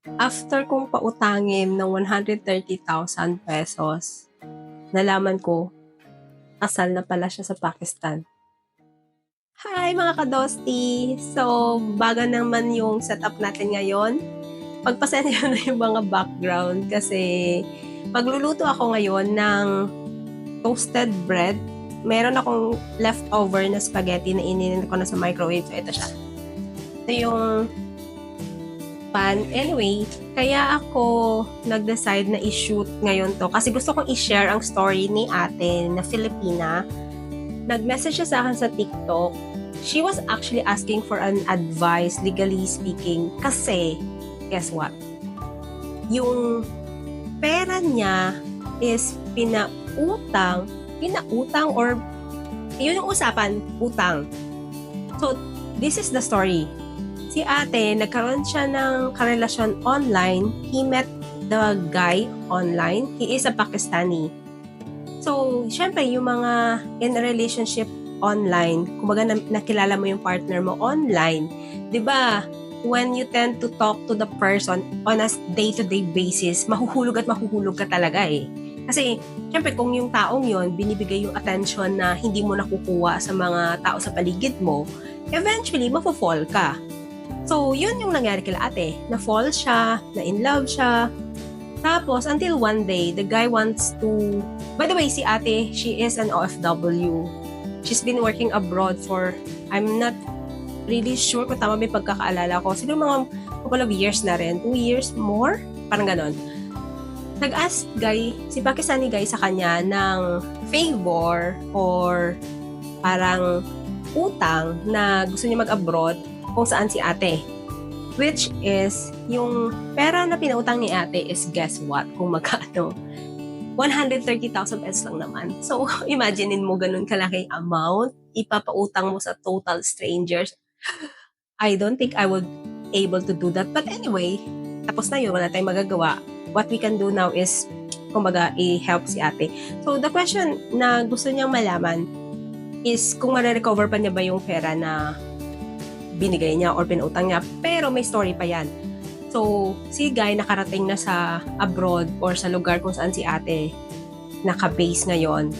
After kong pautangin ng 130,000 pesos, nalaman ko, kasal na pala siya sa Pakistan. Hi mga kadosti! So, bago naman yung setup natin ngayon. Pagpasensya na yung mga background kasi magluluto ako ngayon ng toasted bread. Meron akong leftover na spaghetti na ininin ko na sa microwave. So, ito siya. Ito yung pan. Anyway, kaya ako nag-decide na i-shoot ngayon to kasi gusto kong i-share ang story ni ate na Filipina. Nag-message siya sa akin sa TikTok. She was actually asking for an advice, legally speaking, kasi, guess what? Yung pera niya is pinautang, pinautang or yun yung usapan, utang. So, this is the story si ate, nagkaroon siya ng karelasyon online. He met the guy online. He is a Pakistani. So, syempre, yung mga in a relationship online, kumbaga na, nakilala mo yung partner mo online, di ba, when you tend to talk to the person on a day-to-day basis, mahuhulog at mahuhulog ka talaga eh. Kasi, syempre, kung yung taong yon binibigay yung attention na hindi mo nakukuha sa mga tao sa paligid mo, eventually, mafo-fall ka. So, yun yung nangyari kila ate. Na-fall siya, na-in love siya. Tapos, until one day, the guy wants to... By the way, si ate, she is an OFW. She's been working abroad for... I'm not really sure kung tama may pagkakaalala ko. Siguro mga couple of years na rin. Two years more? Parang ganon. Nag-ask guy, si Pakistani guy sa kanya ng favor or parang utang na gusto niya mag-abroad kung saan si ate. Which is, yung pera na pinautang ni ate is guess what? Kung magkano? 130,000 pesos lang naman. So, imaginein mo ganun kalaking amount, ipapautang mo sa total strangers. I don't think I would able to do that. But anyway, tapos na yun, wala tayong magagawa. What we can do now is, kumbaga, i-help si ate. So, the question na gusto niyang malaman is kung ma-recover pa niya ba yung pera na binigay niya or pinautang niya. Pero may story pa yan. So, si Guy nakarating na sa abroad or sa lugar kung saan si ate naka-base ngayon.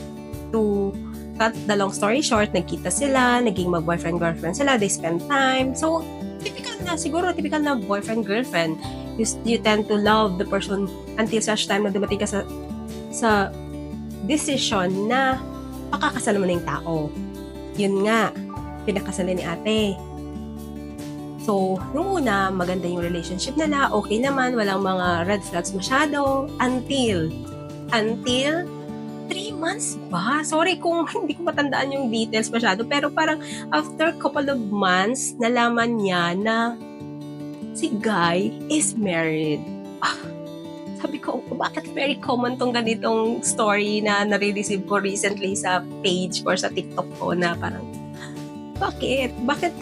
To cut the long story short, nagkita sila, naging mag-boyfriend-girlfriend sila, they spend time. So, typical na, siguro typical na boyfriend-girlfriend. You, you tend to love the person until such time na dumating ka sa, sa decision na pakakasal mo na yung tao. Yun nga, pinakasalan ni ate So, nung una, maganda yung relationship nila, okay naman, walang mga red flags masyado, until, until, three months ba? Sorry kung hindi ko matandaan yung details masyado, pero parang after couple of months, nalaman niya na si Guy is married. Ah, sabi ko, bakit very common tong ganitong story na nare-receive ko recently sa page or sa TikTok ko na parang, bakit? Bakit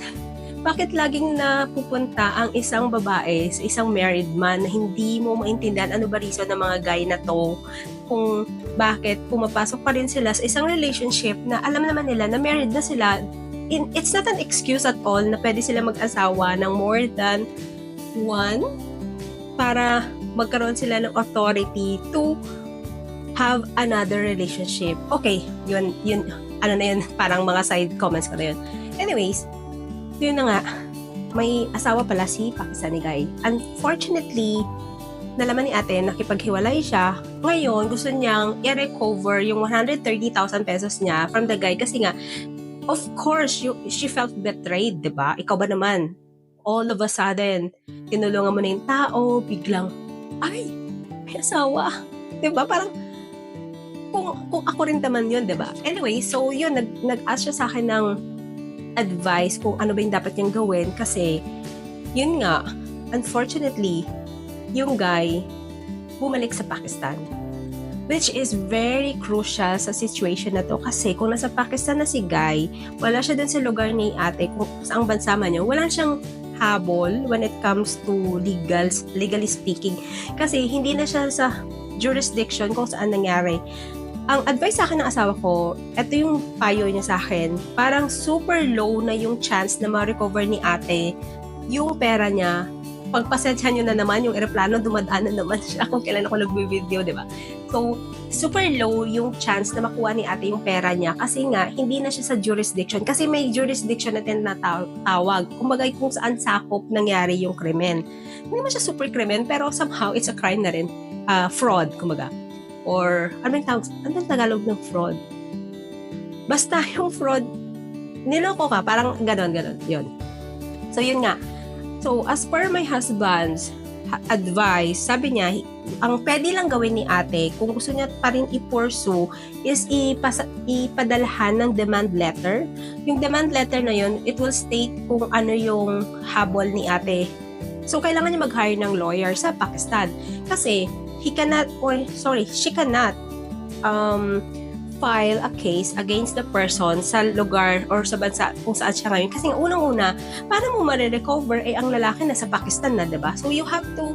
bakit laging napupunta ang isang babae sa isang married man na hindi mo maintindihan ano ba reason ng mga guy na to kung bakit pumapasok pa rin sila sa isang relationship na alam naman nila na married na sila in, it's not an excuse at all na pwede sila mag-asawa ng more than one para magkaroon sila ng authority to have another relationship. Okay, yun, yun, ano na yun, parang mga side comments ko na yun. Anyways, yun na nga, may asawa pala si Pakistani guy. Unfortunately, nalaman ni ate, nakipaghiwalay siya. Ngayon, gusto niyang i-recover yung 130,000 pesos niya from the guy kasi nga, of course, you, she felt betrayed, di ba? Ikaw ba naman? All of a sudden, tinulungan mo na yung tao, biglang, ay, may asawa. Di ba? Parang, kung, kung ako rin naman yun, di ba? Anyway, so yun, nag, nag-ask siya sa akin ng advice kung ano ba yung dapat niyang gawin kasi yun nga, unfortunately, yung guy bumalik sa Pakistan. Which is very crucial sa situation na to kasi kung nasa Pakistan na si Guy, wala siya dun sa lugar ni ate kung saang bansa man yun, wala siyang habol when it comes to legal, legally speaking. Kasi hindi na siya sa jurisdiction kung saan nangyari ang advice sa akin ng asawa ko, ito yung payo niya sa akin, parang super low na yung chance na ma-recover ni ate yung pera niya pagpasensya nyo na naman yung eroplano, dumadaan na naman siya kung kailan ako nagbe-video, di ba? So, super low yung chance na makuha ni ate yung pera niya kasi nga, hindi na siya sa jurisdiction. Kasi may jurisdiction na tinatawag. Kumbaga kung saan sakop nangyari yung krimen. Hindi naman siya super krimen, pero somehow it's a crime na rin. Ah, fraud, kumbaga. Or, ano yung tawag? Ano Tagalog ng fraud? Basta yung fraud, niloko ka, parang ganon, ganon, yun. So, yun nga. So, as per my husband's advice, sabi niya, ang pwede lang gawin ni ate, kung gusto niya pa rin i-pursue, is ipasa, ipadalhan ng demand letter. Yung demand letter na yun, it will state kung ano yung habol ni ate. So, kailangan niya mag-hire ng lawyer sa Pakistan. Kasi, he cannot, or sorry, she cannot um, file a case against the person sa lugar or sa bansa kung saan siya ngayon. Kasi unang-una, paano mo ma-recover ay ang lalaki na sa Pakistan na, 'di ba? So you have to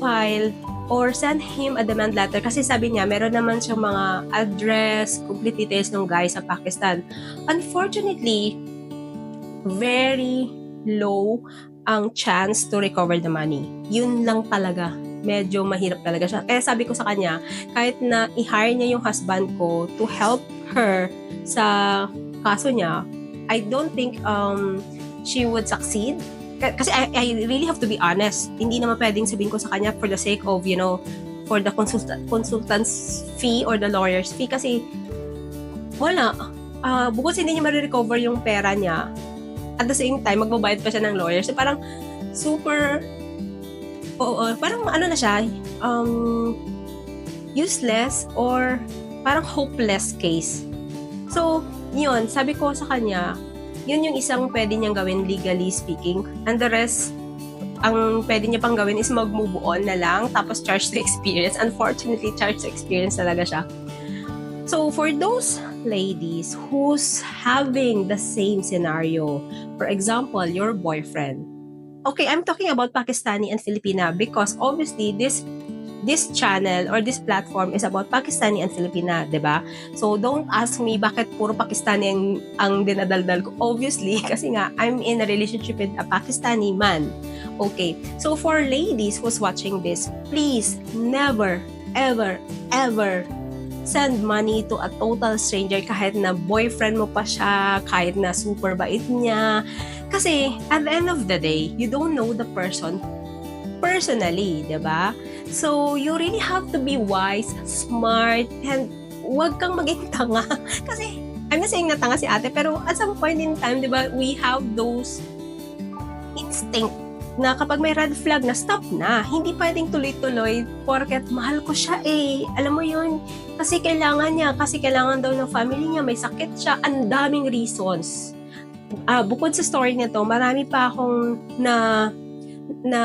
file or send him a demand letter kasi sabi niya meron naman siyang mga address, complete details ng guy sa Pakistan. Unfortunately, very low ang chance to recover the money. Yun lang talaga. Medyo mahirap talaga siya. Kaya sabi ko sa kanya, kahit na i-hire niya yung husband ko to help her sa kaso niya, I don't think um, she would succeed. Kasi I, I really have to be honest. Hindi naman pwedeng sabihin ko sa kanya for the sake of, you know, for the consultant, consultant's fee or the lawyer's fee. Kasi wala. Ah, bukod sa hindi niya ma-recover yung pera niya, at the same time, magbabayad pa siya ng lawyer. So parang super, oo, parang ano na siya, um, useless or parang hopeless case. So, yun, sabi ko sa kanya, yun yung isang pwede niyang gawin legally speaking. And the rest, ang pwede niya pang gawin is mag-move on na lang, tapos charge to experience. Unfortunately, charge to experience talaga siya. So, for those ladies who's having the same scenario, for example, your boyfriend. Okay, I'm talking about Pakistani and Filipina because obviously this this channel or this platform is about Pakistani and Filipina, ba? So don't ask me bakit puro Pakistani ang, ang dinadaldal ko. Obviously, kasi nga I'm in a relationship with a Pakistani man. Okay. So for ladies who's watching this, please never ever ever send money to a total stranger kahit na boyfriend mo pa siya, kahit na super bait niya. Kasi at the end of the day, you don't know the person personally, 'di ba? So you really have to be wise, smart, and wag kang maging tanga. Kasi I'm not saying na tanga si ate, pero at some point in time, 'di ba, we have those instinct na kapag may red flag na stop na, hindi pwedeng tuloy-tuloy porket mahal ko siya eh. Alam mo yun, kasi kailangan niya, kasi kailangan daw ng family niya, may sakit siya, ang daming reasons. Ah, bukod sa story nito, marami pa akong na na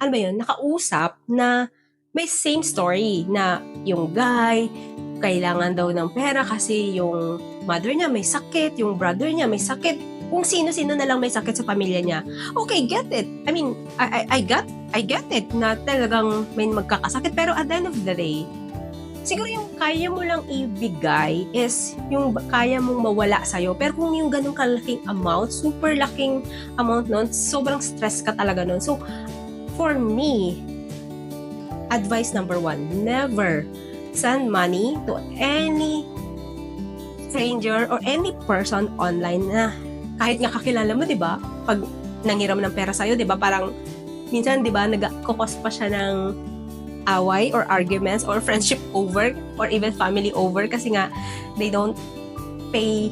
ano ba yun, nakausap na may same story na yung guy, kailangan daw ng pera kasi yung mother niya may sakit, yung brother niya may sakit, kung sino-sino na lang may sakit sa pamilya niya. Okay, get it. I mean, I, I, I got, I get it na talagang may magkakasakit. Pero at the end of the day, siguro yung kaya mo lang ibigay is yung kaya mong mawala sa'yo. Pero kung yung ganong kalaking amount, super laking amount nun, sobrang stress ka talaga nun. So, for me, advice number one, never send money to any stranger or any person online na kahit nga kakilala mo, 'di ba? Pag nangiram ng pera sa'yo, 'di ba? Parang minsan, 'di ba, nagkakos pa siya ng away or arguments or friendship over or even family over kasi nga they don't pay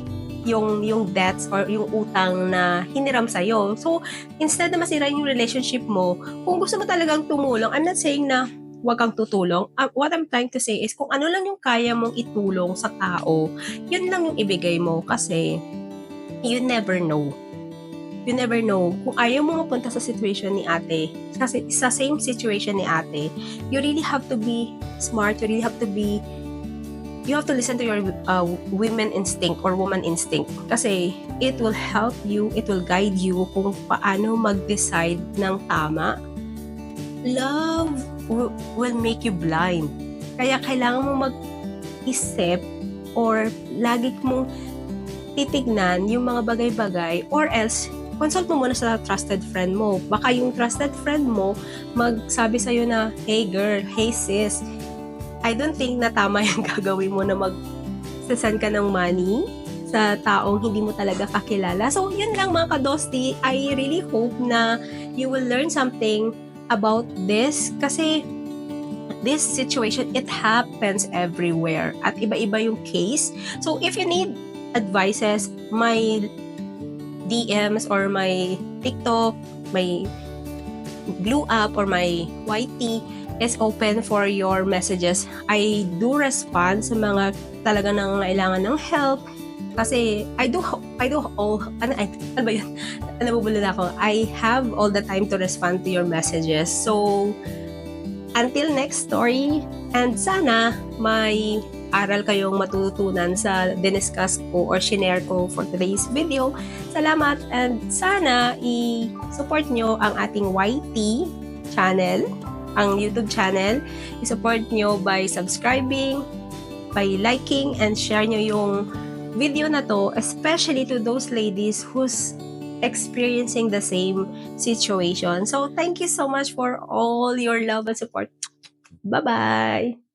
yung yung debts or yung utang na hiniram sa So, instead na masira yung relationship mo, kung gusto mo talagang tumulong, I'm not saying na huwag kang tutulong. Uh, what I'm trying to say is kung ano lang yung kaya mong itulong sa tao, yun lang yung ibigay mo kasi you never know. You never know. Kung ayaw mo mapunta sa situation ni ate, kasi sa same situation ni ate, you really have to be smart, you really have to be you have to listen to your uh, women instinct or woman instinct kasi it will help you, it will guide you kung paano mag-decide ng tama. Love will make you blind. Kaya kailangan mo mag-isip or lagi mong titignan yung mga bagay-bagay or else consult mo muna sa trusted friend mo. Baka yung trusted friend mo magsabi sa'yo na, hey girl, hey sis, I don't think na tama yung gagawin mo na mag send ka ng money sa taong hindi mo talaga kakilala. So, yun lang mga kadosti. I really hope na you will learn something about this kasi this situation, it happens everywhere at iba-iba yung case. So, if you need advices, my DMs or my TikTok, my Blue App or my YT is open for your messages. I do respond sa mga talaga nangangailangan ng help kasi I do I do all ano, ay, ano ba yun? Nabubulol ako. I have all the time to respond to your messages. So until next story and sana may aral kayong matutunan sa diniscuss ko or shinare ko for today's video. Salamat and sana i-support nyo ang ating YT channel, ang YouTube channel. I-support nyo by subscribing, by liking, and share nyo yung video na to, especially to those ladies who's experiencing the same situation. So, thank you so much for all your love and support. Bye-bye!